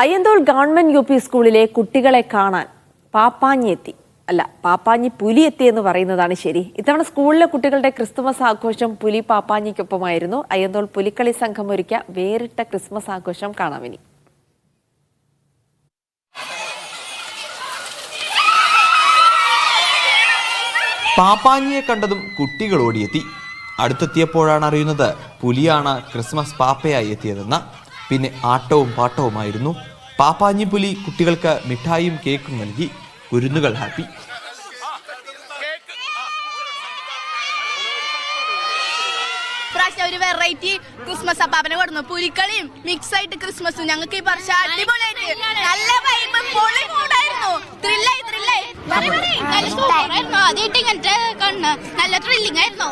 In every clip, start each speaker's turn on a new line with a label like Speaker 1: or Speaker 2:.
Speaker 1: Ayyanthole government U P സ്കൂളിലെ കുട്ടികളെ കാണാൻ പാപ്പാഞ്ഞി എത്തി. അല്ല പാപ്പാഞ്ഞി പുലി എത്തി എന്ന് പറയുന്നതാണ് ശരി. ഇത്തവണ സ്കൂളിലെ കുട്ടികളുടെ ക്രിസ്തുമസ് ആഘോഷം പുലി പാപ്പാഞ്ഞിക്കൊപ്പമായിരുന്നു. അയ്യന്തോൾ പുലിക്കളി സംഘം ഒരുക്കിയ വേറിട്ട ക്രിസ്മസ് ആഘോഷം കാണാമിനി
Speaker 2: പാപ്പാഞ്ഞിയെ കണ്ടതും കുട്ടികൾ ഓടിയെത്തി. അടുത്തെത്തിയപ്പോഴാണ് അറിയുന്നത് പുലിയാണ് ക്രിസ്മസ് പാപ്പയായി എത്തിയതെന്ന്. പിന്നെ ആട്ടവും പാട്ടവുമായിരുന്നു. പാപ്പാഞ്ഞിപ്പുലി കുട്ടികൾക്ക് മിഠായിയും കേക്കും നൽകി കുരുന്നുകൾ ഹാപ്പി.
Speaker 3: ഒരു വെറൈറ്റി ക്രിസ്മസ് അപ്പാപ്പനെ കൊടുന്നു. പുലിക്കളിയും മിക്സ് ആയിട്ട് ക്രിസ്മസും ഞങ്ങൾക്ക് ഈ വർഷം അടിപൊളിയായിട്ട് നല്ല വൈബ് പൊളി മൂടായിരുന്നു ത്രില്ലായി ത്രില്ലായി ആദ്യമായിട്ട് ഇങ്ങനത്തെ കണ്ണ്. നല്ല ത്രില്ലിംഗ് ആയിരുന്നു.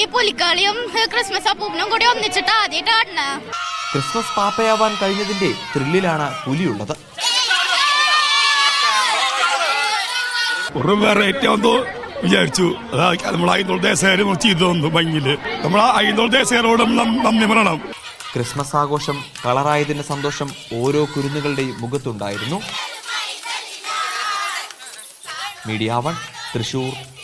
Speaker 3: ഈ പുലിക്കളിയും ക്രിസ്മസ് അപ്പൂപ്പനും കൂടി ഒന്നിച്ചിട്ട് ആദ്യമായിട്ട് കാണുന്നത്
Speaker 2: ക്രിസ്മസ് പാപ്പയാവാൻ കഴിഞ്ഞതിന്റെ ത്രില്ലിലാണ് പുലിയുള്ളത്.
Speaker 4: വിചാരിച്ചു. നമ്മൾ ഐന്നൂറ് ദേശകാര് ചെയ്തു തന്നു ഭംഗിയിൽ. നമ്മൾ ആ ഐന്നൂറ് ദേശകാരോടും നം- നന്ദി പറയണം.
Speaker 2: ക്രിസ്മസ് ആഘോഷം കളറായതിന്റെ സന്തോഷം ഓരോ കുരുന്നുകളുടെയും മുഖത്തുണ്ടായിരുന്നു. Media One Thrissur.